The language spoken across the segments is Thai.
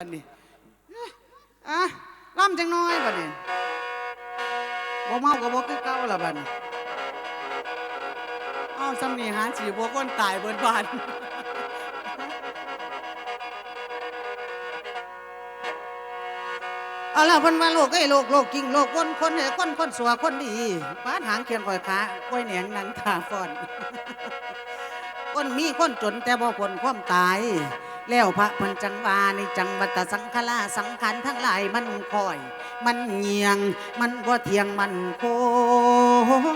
บัดนี้อะล่ำจังน้อยบัดนี้บ่เมาก็บ่คือเก่าละบัดนี้เอ้าซ้ำนี่หาสิบ่คนตายเบิดบ้านเอาล่ะเพิ่นว่าโลกไอ้โลกโลกจริงโลกคนคนเอ้คนคนสัวคนดีปาดหางเขียนข่อยขาก้อยแหนงนังตาฟอนคนมีคนจนแต่บ่ผลความตาย แล้วพระพันจังวาในจังวัตสังฆลาสังขารทั้งหลายมันคอย มันเงียง มันบ่เทียงมันโค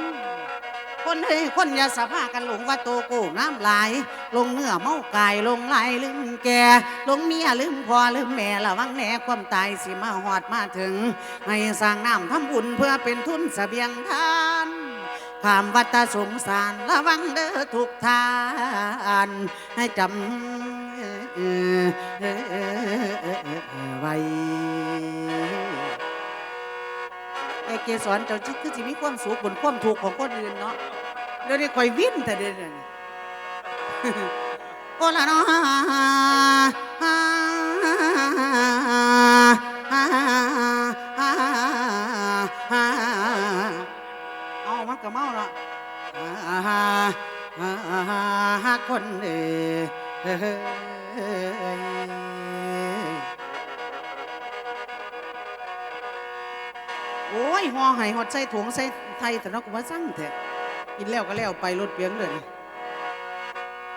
งคนเฮ้ยคนอย่าสภากันหลงว่าโตโกน้ำลาย ลงเนื้อเมากายลงลายลืมแก่ลงเมียลืมพอลืมแม่ระวังแหน่ความตายสิมาหอดมาถึง ให้สร้างน้ำทำบุญเพื่อเป็นทุนเสบียงทานขามวัฏสงสารระวังเด้อทุกทาน ให้จำ ไว้ไอเกสรเจ้าจิตคือสิมีความสุขบนความทุกข์ของคนอื่นเนาะเดี๋ยวนี้คอยวิ่นแต่เดี๋ยวนี้โอ้ละเนาะเอามันก็เมาเนาะคนเอ่ย โอ้ยหอหายหอดใส่ถุงใส่ไทยแต่เนอกกูว่าสั่งแทะกินแล้วก็แล้วไปรถเปียงเลย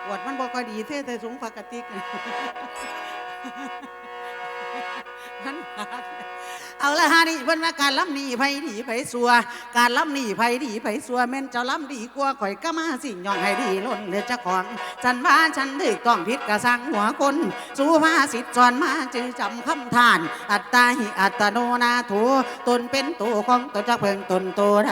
ปวดมันบอกก็ดีเท่แต่สูงปกติกัน เอาละฮะนี่เพิ่นว่าการล้ำหนีไผดีไผสัว การล้ำหนีไผดีไผสัวแม่นเจ้าล้ำดีกว่าข่อยก็มาสิ่งย่องให้ดีล้นเหลือเจ้าของฉันว่าฉันดึกต้องผิดกระสังหัวคนสู้มาสิทธิ์สอนมาจือจำคำทาน อัตตาหิอัตโนนาโถตนเป็นตัวของตัวเจ้าเพิงตนตัวใด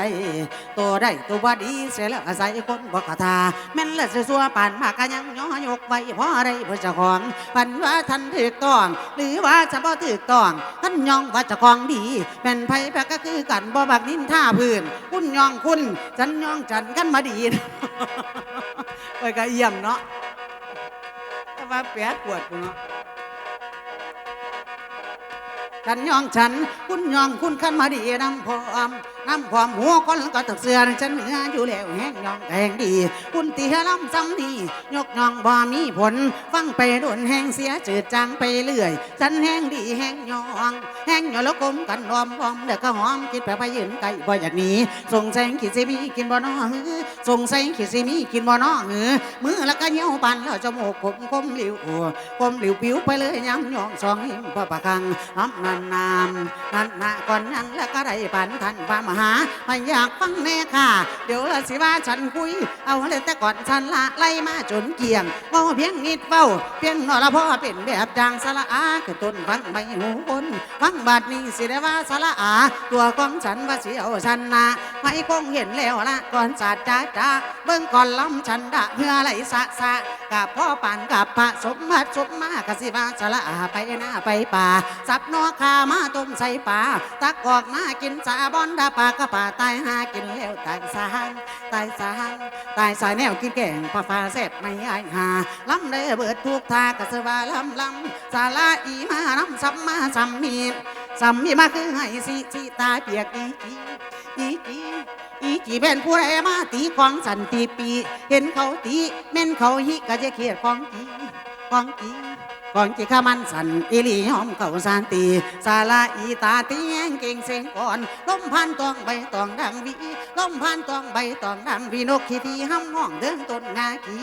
ตัวใดตัวบ่ดีเสียแล้วอาศัยคนบ่กทาแม่นละสัวปานมากก็ยังย่อยกไว้เพราะอะไรเพราะเจ้าของพันว่าท่านถูกต้อง หรือว่าจะบ่ถูกต้องท่านย่องว่าเจ้าของดีแม่นไผแพก็คือกันบ่บักนินท่าพื้นคุณย่องคุณฉันย่องฉันกันมาดีไปก็เอี่ยมเนาะแต่ว่าแปดปวดกูเนาะฉันย่องฉัน คุณย่องคุณขันมาดีน้ำพร้อมน้ำความหัวคนก็ตักเสือฉันเหนืออยู่แล้วแห้งยองแห่งดีคุณเตียลำซ้ำนี่ยกยองบ่มีผล ฟังไปโดนแห้งเสียจืดจางไปเรื่อย ฉันแห้งดีแห้งยองแห้งยองแล้วกลมกันรอมพร้อมเด็กก็หอมคิดไปไปยืนไกลบ่อยากหนีส่งแสงขีดซีมีกินบ่นอหือส่งแสงขีดซีมีกินบ่นอหือมือแล้วก็เหี่ยวปันแล้วจมูกคมคมหลิวคมหลิวผิวไปเลยย้ำยองสองหิมพระประคังอ้ำนันนามนันก่อนยังแล้วก็ได้ปันทันพระมหาไม่อยากฟังแน่ค่ะ เดี๋ยวละสิว่าฉันคุย เอาเลยแต่ก่อนฉันละไล่มาจนเกี่ยงเมาเพียงนิดเฝ้าเพียงนอละพ่อเป็นแบบจางสละอาคือต้นฟังใบหูคนฟังบาดนี้สิได้ว่าสละอา ตัวของฉันว่าเสียวฉันนะไม่คงเห็นแล้วละก่อนศาสจ้าจ้าเบิ่งก่อนล้ำฉันดะเพื่อไหลสะสะกับพ่อปานกับพระสมมาสมมากสิว่าสละอาไปหน้าไปป่าสับนอคามาต้มใส่ป่าตักออกมากินสาบอนดาปากกะป่าตายหากินแล้วตายสางตายสางตายสายแนวกินแกงปลาฟ้าแซ่บไม่อายหาล้ำเลยเบิดทุกทากะสว่าล้ำล้ำสาลาอีมาน้ำซ้ำมาซ้ำมีซ้ำมีมาคือให้สิสิตาเปียกอีจีอีจีอีจีเป็นผู้ใดมาตีของสันติปี เห็นเขาตีแม่นเขาฮิก็จะเครียดของจีของจี ก่อนจีข้ามันสันอิลีหอมเก่าสานตีสาลาอีตาเตียงเก่งเสียงก่อนลมพันตองใบตองดังวีลมพันตองใบตองดังวีนกขี้ทีห้ำห้องเดินต้นงาขี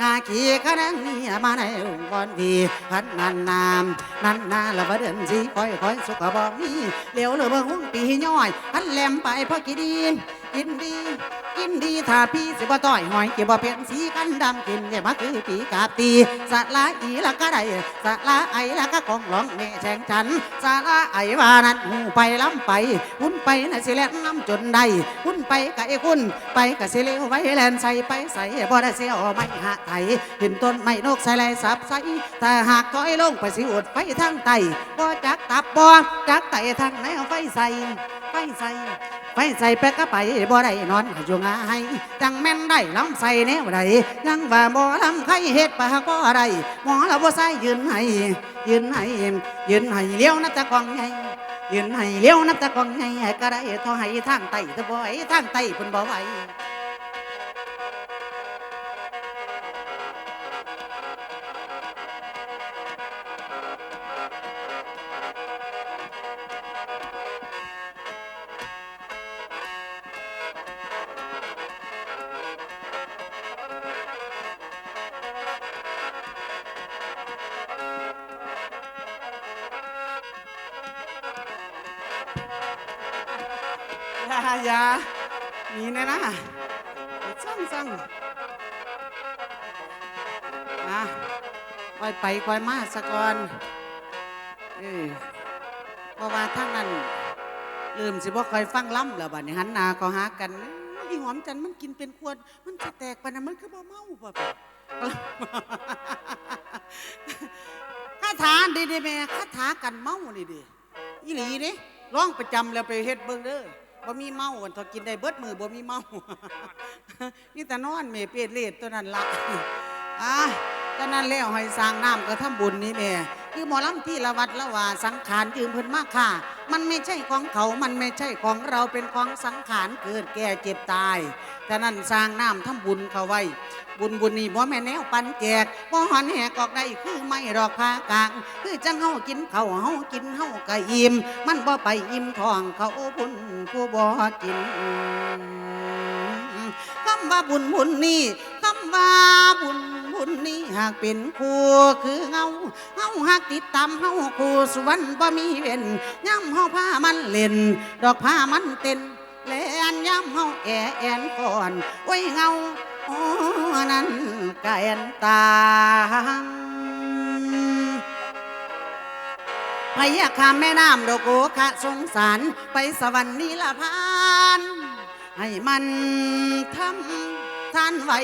งาขีกระดังนี่มาในองค์กรวีพันนันนามนันนาละว่าเดินสีคอยคอยสุขบ่มีเหลียวเลยเบิ่งหุ่นปีย่อยพันแหลมไปพอกินดีกินดี กินดีถ้าพี่สิบ่ต้อยหอยเก็บบ่เปลี่ยนสีกันดำกินเนี่ยมาคือปีกาตีสะละอีละก็ได้สะละไอละก็กองร้องแม่แชงฉันสะละไอว่านั้นหูไปล้ำไปหุ่นไปน่ะสิแล่นน้ำจนได้หุ่นไปกะไอ้คุณไปกะสิเลวไว้แลนใส่ไปใส่บ่ได้เสียอไม่หะไถขึ้นต้นไม่นกใส่ไรสับใส่แต่หากถอยลงไปสิอดไฟทางไตบ่จักตับบ่จักไตทางไหนเอาไฟใส่ไฟใส่ ไฟใส่ไปก็ไปบ่ได้นอนอยู่ง่ายจังแม่นได้ลำใส่แนวใดยังว่าบ่ลำใครเฮ็ดปากก็อะไรหมอละบ่ใส่ยืนให้ยืนให้ยืนให้เลี้ยวนับตะกองให้ยืนให้เลี้ยวนับตะกองให้ก็ได้ทอให้ทางไตตะบ่ไอ้ทางไตเพิ่นบ่ไหว ยาอย่ามีนะนะสั่งสั่งนะคอยไปคอยมาสะก่อนเออเพราะว่าทั้งนั้นลืมสิบ่คอยฟังล่ำแล้วบัดนี้หันหน้าก็หากันอีหอมจันมันกินเป็นขวด มันจะแตกไปนะมันคือบ่เมาป่ะคาถาดีๆแม่คาถากันเมานี่ดิอีหลีเด้ร้องประจำแล้วไปเฮ็ดเบิ่งเด้อ บ่มีเมาอันทอกินได้เบิดมือบ่มีเมานี่แต่นอนเมเป็ดเลดตัวนั้นละอะ ก็นั้นแล้วให้สร้างน้ำก็ทำบุญนี่แม่คือหมอลำที่ละวัดละว่าสังขารยืมเพิ่นมากค่ะ มันไม่ใช่ของเขา มันไม่ใช่ของเราเป็นของสังขารเกิดแก่เจ็บตายฉะนั้นสร้างน้ำทำบุญเขาไว้ บุญบุญนี่บ่แม่แนวปันแจกบ่หอนแหกออกได้คือไม่รอกพากลาง คือจังเฮากินเขาเฮากินเฮาก็อิ่มมันบ่ไปอิ่มท้องเขาบุญผู้บ่กินคำว่าบุญบุญนี่คำว่าบุญ บุญนี่หากเป็นคู่คือเงาเฮาหากติดตามเฮาคู่สวรรค์บ่มีเว้นย่ำเฮาพามันเล่น ดอกผ้ามันเต้นแลนย่ำเฮาแอแอนก่อนโอ้ยเงาโอ้นั้นกแอนตาพยาคามแม่น้ำโดโกคะสงสารไปสวรรค์นิลพาน ให้มันทำท่านไว้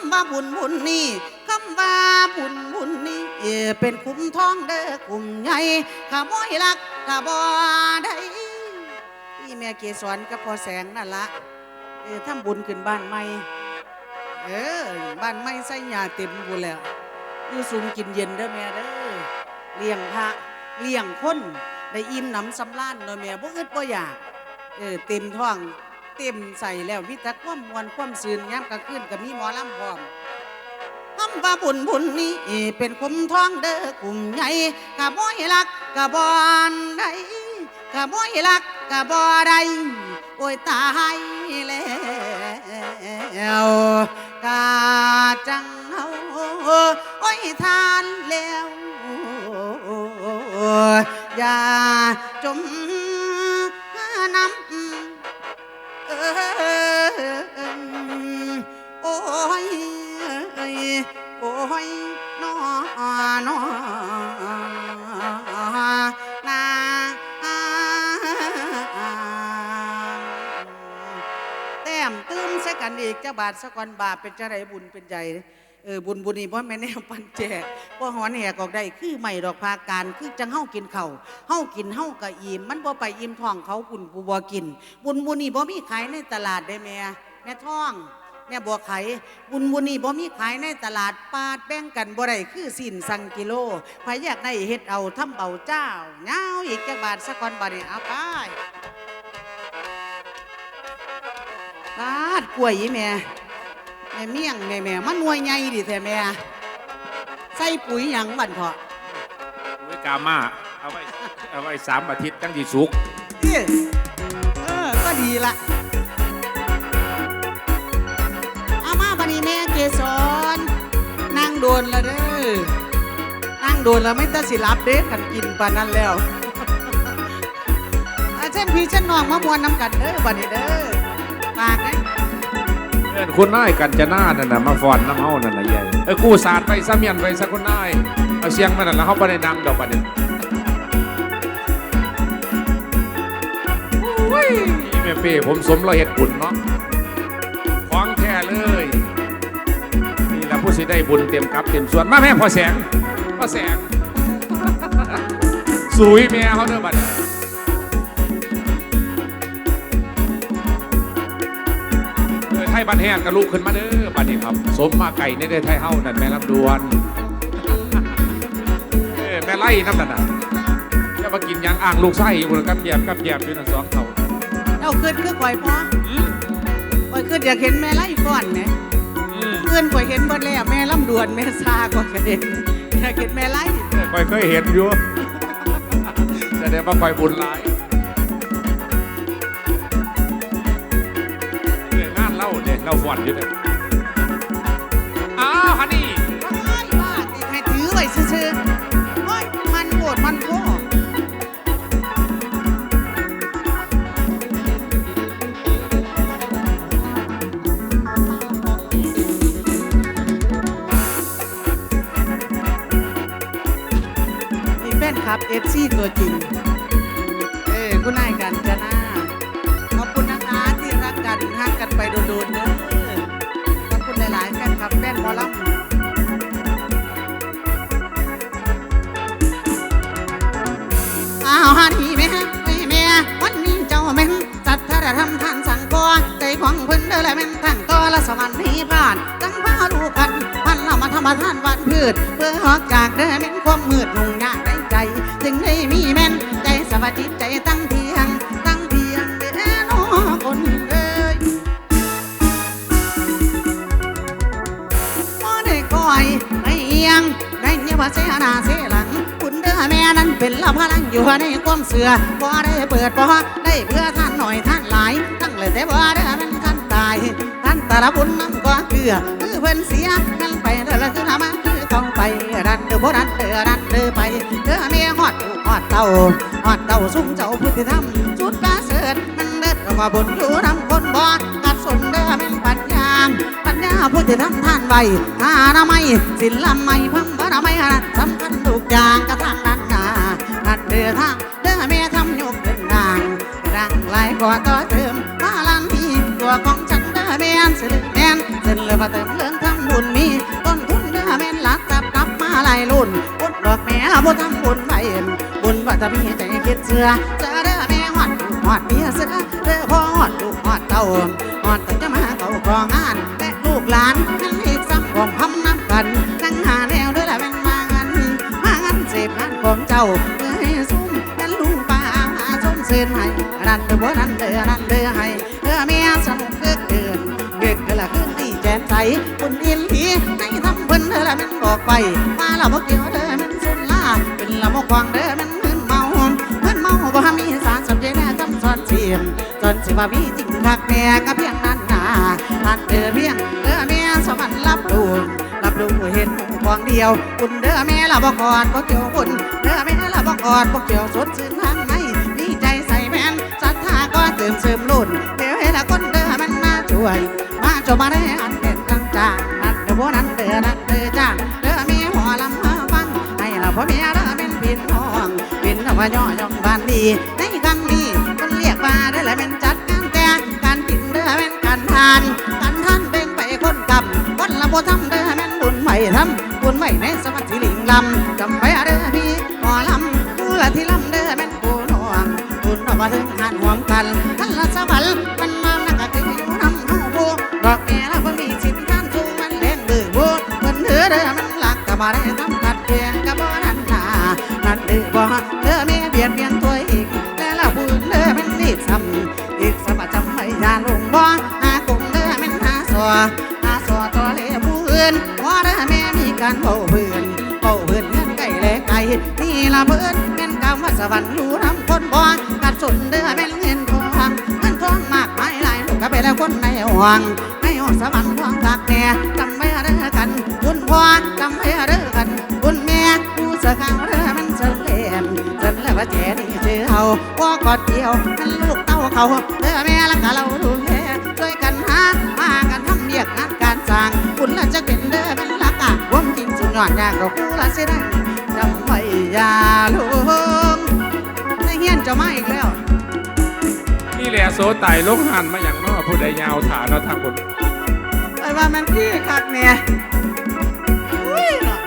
ำว่าบุญบุญนี่คำว่าบุญบุญนี่เออเป็นคุ้มท้องเด้อคุ้มใหญ่ข้าบ่ยรักข้าบ่ได้ที่แม่เกสรกับพอแสงนั่นละเออทำบุญขึ้นบ้านใหม่เออบ้านใหม่ใส่หญ้าเต็มบุแล้วอยู่สูงกินเย็นเด้อแม่เด้อเลี้ยงพระเลี้ยงคนได้อิ่มหนำสำราญเนาะแม่บ่อึดบ่อยากเออเต็มท้อง เต็มใส่แล้วมีแต่ความมวนความซื่นย้ำกลางคืนก็มีหมอลำพร้อมคำว่าบุญบุญนี่เป็นคุมท้องเด้อกลุ่มใหญ่กะบ่ให้รักกะบ่อนใดกะบ่ให้รักกะบ่ได้โอ้ยตายแล้วกาจังเฮาโอ้ยทานแล้วอย่าจม โอ้ยโอ้ยนอนนาแต้มตื้มใส่กันอีกเจ้าบาทสะกอนบาปเป็นจะไรบุญเป็นใจ เออบุญบุญนี่เพราะแม่แนวปันแจกว่หอนแหกออกได้คือไม่ดอกพาการคือจังเฮากินเขาวเฮากินเฮากะอิ่มมันบ่ไปอิ่มท้องเขาบุญผู้บ่กิน บุญบุญนี่บ่มีขายในตลาดได้แม่แม่ท้องแม่บัวไขบุญบุญนี่บ่มีขายในตลาดปาดแบ่งกันบ่ได้คือสินสั่งกิโลใครอยากได้เฮ็ดเอาทำเบาเจ้าเงาอีกจักบาทสักก่อนบาดนี้เอาไปปาดกล้วยอีแม่ แม่เมี่ยงแม่แม่มันหน่วยใหญ่ดิแท้แม่ใส่ปุ๋ยหยังบัดพอไว้กามาเอาไว้เอาไว้สามอาทิตย์ตั้งที่สุก เอ้ยเออก็ดีละเอามาบันนี้แม่เกสรนั่งโดนและเด้อนั่งโดนแล้วไม่ต้องสิรับเด้อกันกินปานนั้นแล้วอาเช่นพี่เช่นน้องมามวนน้ำกันเด้อบันนี้เด้อปากไงเอินคุณนายกันจะหน้านั่นน่ะมาฟอนน้ำเฮานั่นน่ะใหญ่เออกู้ศาสตร์ไปซะเมียนไปซะคุณนายเอาเสียงมานั่นแล้วเฮาบ่ได้ดังดอกบัดนี้โอ้ยแม่เป้ผมสมเราเฮ็ดบุญเนาะของแท้เลยนี่ล่ะผู้สิได้บุญเต็มกับเต็มส่วนมาแม่พ่อแสงพ่อแสงสุยแม่เขาเด้อบัดนี้ ยบันแห้งกระลุกขึ้นมาเด้อบัดนี้ครับ สมมาไก่ในได้ไทยเฮานั่นแม่ลำดวนเอ้ยแม่ไล่น้ำนั่นน่ะจะมากินหยังอ่างลูกไส้อยู่บนกับแยบกับแยบอยู่นั่นสองเขาเอาขึ้นคือข่อยพออืมข่อยขึ้นอยากเห็นแม่ไล่ก่อนเนี่ยอืมเพื่อนข่อยเห็นเบิดแล้วแม่ลำดวนแม่ซาก่อนกระเด็นอยากเห็นแม่ไล่คอยเคยเห็นอยู่แสดงว่าคอยบุญหลายเนี่ยาวันอยู่เนี่ยอ้าวฮันนี่ว้ายบ้าติให้ถือไว้ซื่อๆโอ้ยมันโกรธมันโกรธนี่แฟนคลับเอฟซีตัวจริง ท่านสั่งก่อใจของเพิ่นเด้อและแม่นทั้งต่อและสวรรค์นิพพานตั้งพาลูกันพันเรามาทำมาทานวันพืชเพื่อออกจากเด้อแม่นความมืดนุ่งยากได้ใจ จึงได้มีแม่นใจสวัสดิใจตั้งเทียง ตั้งเทียงเด้อน้อคนเอ้ยบ่ได้คอยไอ้เอียงได้เนี่ยว่าเสียนาเสีย แม่นั้นเป็นละพลังอยู่ในความเสือบ่ได้เปิดบ่ได้เพื่อท่านหน่อยท่านหลาย ตั้งเลยแต่บ่ได้มันท่านตาย ท่านตาลบุญน้ำก็เกลือคือเพิ่นเสียกันไปเด้อละคือละมาคือต้องไปดันเด้อบ่ดันเด้อดันเด้อไปเด้อแม่ฮอดลูกฮอดเต้าฮอดเต้าซุ้มเจ้าพุทธิธรรมสุดประเสริฐมันเด็ดว่าบุญอยู่นำคนบ่กัดสนเด้อแม่นปัญญาปัญญาพุทธิธรรมท่านไว้หานาไม่ศิลป์ไม่พัง บาไม่หันสำคัญทุกอย่างกระทั่งนั้นนานัดเดือทางเด้อแม่ทำยกเดินนางรังหลกว่าต่อเติมมาลันทีตัวของฉันเด้อแม่นสิลึกแม่นสิเลยมาเติมเรื่องทำบุญมีต้นทุนเด้อแม่นหลักจับกลับมาหลายรุ่นบุญดอกแม่บุญทำบุญไปบุญว่าจะมีใจคิดเสือเจอเด้อแม่หอดหอดเมียเสือเด้อพ่อหอดลูกหอดเต่าหอดแต่จะมาเขาครองงานและลูกหลานนั่นอีกสักของพำนับกันนั่งหา ของเจ้าเอให้ซุ้มกันลุงป่าหาส้มเส้นให้รันเดือบ่รันเดือรันเดือให้เพื่อเมียสนุกเกิดเกินเกิดกันละขึ้นดีแจ่มใสคุณอินทีในทำเพิ่นเด้อละมันบอกไปมาละบ่เกี่ยวเดอมันสุนลาเป็นละบ่ควางเด้อมันมึนเมามึนเมาบ่มีสารสัมผัสแน่จำสอนเสียมจนสิว่ามีจริงคักแน่ก็เพียงนั้นนาท่านเด้อเพียงเด้อแม่สวรรค์รับรู้ รับรู้เห็นควางเดียวคุณเด้อแม่ละบกอดบ่เกี่ยวคุณเด้อแม่ละบกอดบ่เกี่ยวสดชื่นทางในดีใจใส่แม่นศรัทธาก็เติมเสริมลุ่นเดี๋ยวให้ละคนเด้อมันมาช่วย มาจบมาได้อันเป็นกลางจางนั่นเด้อบ่นั้นเด้อนั่นเด้อจ้าเด้อแม่หัวลำมาฟังให้ละพ่อแม่เด้อเป็นพี่น้องเป็นนว่าย่อย่องบ้านดีในครั้งนี้คนเรียกว่าได้อละเป็นจัดงานแต่การกินเด้อเป็นการทาน บ่ทำเด้อแม่นบุญไม่ทำบุญไม่ในสมัติลิงลำจำไว้เด้อพี่หมอลำผู้ละที่ลำเด้อแม่นผู้น้องบุญเอามาถึงหันหวงกันท่านละสวรรค์มันมานักกะติอยู่นำเฮาผู้ดอกแม่ละบ่มีสิทธิ์การสู้มันเล่นมือบูเพิ่นเถือเด้อมันหลักก็บ่ได้ทำขัดเพียงก็บ่นั่นนานั่นเด้อบ่ เพิ่นแม่นกำว่าสวรรค์อยู่นำคนบ่กัดสนเด้อแม่นเงินทองเงินทองมากมายหลายลูกก็ไปแล้วคนในห่วงในห้องสวรรค์ห่วงตักแน่จำไว้เด้อกันบุญพ่อจำไว้เด้อกันบุญแม่ผู้สะขาวเด้อมันเสลมเสนแล้วว่าแจนี่เจอเฮาว่ากอดเดียวนั่นลูกเต้าเขาเด้อแม่ละกะเราดูแลช่วยกันหามากันทำเรียกงานการสร้างบุญละจะเป็นเด้อเป็นลักอะวมจริงสุดยอดยากเราคู่ละเสิได้ อย่าลงในเฮียนจะมาอีกแล้ว นี่แหละโซไตายลงหันมาอย่างน้อผู้ใดยาวฐานเนาะทางบนไปว่ามันพี่คักเนี่ยอุ้ยเนาะ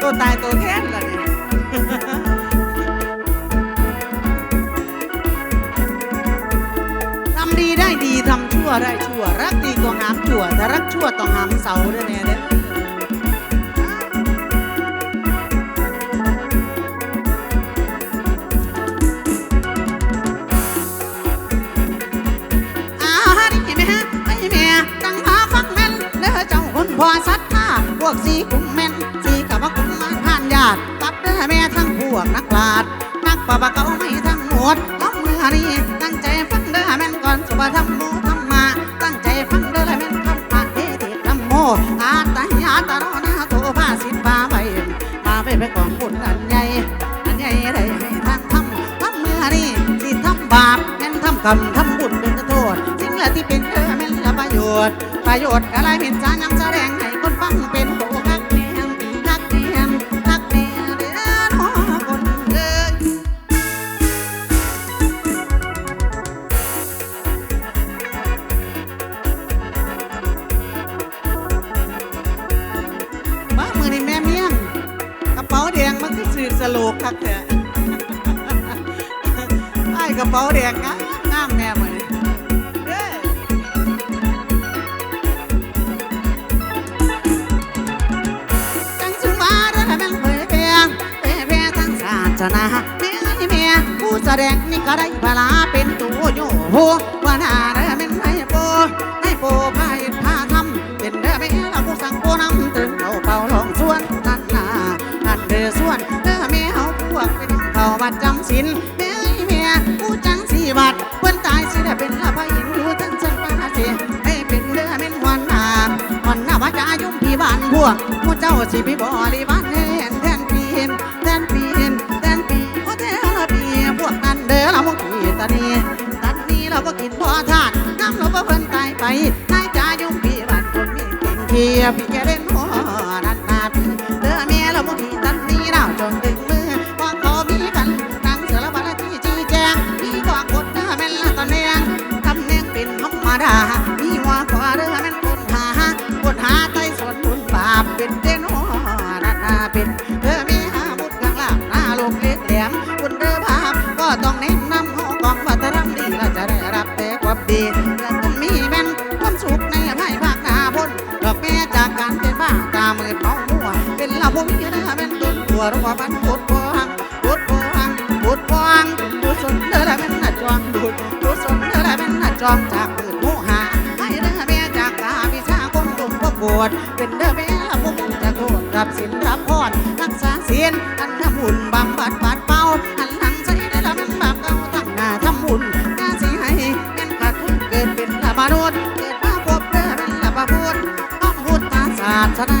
ตัวตายตัวแทนล่ะเนี่ยทำดีได้ดีทำได้ชั่ว รักดีก็หามชั่วถ้ารักชั่วต้องหามเสาเด้อแม่เด้อ พอสัตว์าพวกสีกุมแม่นสีกับว่ากุมมาผ่านญาติกับเด้อแม่ทั้งพวกนักปราชญ์นักปะปะเก่าไม่ทั้งหมดล้ำมือนี้ตั้งใจฟังเด้อแม่นก่อนสุภาธรรมโมธรรมะตั้งใจฟังเด้อแม่นคำพระเทศธรรมโมอาตายาตะโรนาโตภาสิทธาไปมาไปไปกองบุญอันใหญ่อันใหญ่ได้ให้ทางทำทำมือนี้สิทำบาปแม่นทำกรรมทำบุญเป็นโทษสิ่งละที่เป็นเด้อแม่นละประโยชน์ ประโยชน์อะไรเป็นสารยังแสดงให้คนฟังเป็นตฮักแน บัดจำศีลแม่ไอ้แม่ผู้จังสีบัดเพิ่นตายสิได้เป็นละพระอินอยู่ทั้งเชิงฟ้าเสียให้เป็นเด้อแม่นวันนามวันหน้าว่าจะยุ่มพี่บ้านพวกหมู่เจ้าสิพี่บริวารแทนแทนปีนแทนปีนแทนปีโอแทนละปีพวกนั้นเด้อเราพวกพี่ตานีตันนี้เราก็กินพอทานน้ำเราก็เพิ่นตายไปนายจ่ายุ่งพี่บ้านคนมีเก่งเทียพี่แกเล่น วรัวบันพุดพวงพุดพวงพุดพวงพุดสนเด้อละเป็นหน้าจวงดูดพุดสนเด้อละเป็นหน้าจองจากปืนหูหาให้เด้อแม่จากกาวิชาคงตุ่มประกวดเป็นเด้อแม่ละพวกจะโทษรับสินรับพรรักษาศีลอันทำบุญบำบัดปัดเป่าอันหลังใช้ได้ละมันบาปเก่าทั้งหน้าทำบุญงาสิให้เป็นขาดทุนเกิดเป็นละมนุษย์เกิดมาพบเด้อเป็นละพระพุทธต้องพุทธศาสนา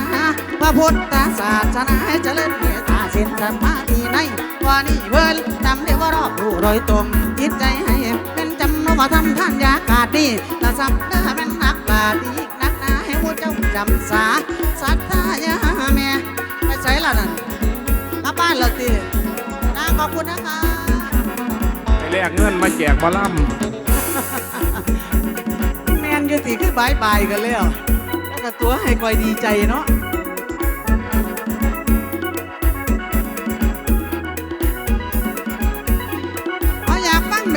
พระพุทธศาสนาให้เจริญเมตตา สินสมาธิในว่านี่เพิ่นจำเรียกว่ารอบรู้โดยตรงจิตใจให้เป็นจำว่าทำท่านยากาศดีละสับเด้อเป็นนักปราดีนักนาให้หัวเจ้าจำสาสัตตายาแม่ไปใช้ละนั่นกลับบ้านเราตีนาขอบคุณนะคะไปแลกเงินมาแจกบอลลัมแมนยูติคือบายบายกันแล้วแล้วก็ตัวให้คอยดีใจเนาะ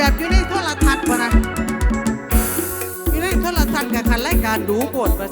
แบบอยู่ในโทรทัศน์พะนะอยู่ในโทรทัศน์กับคันรายการดูโปดประ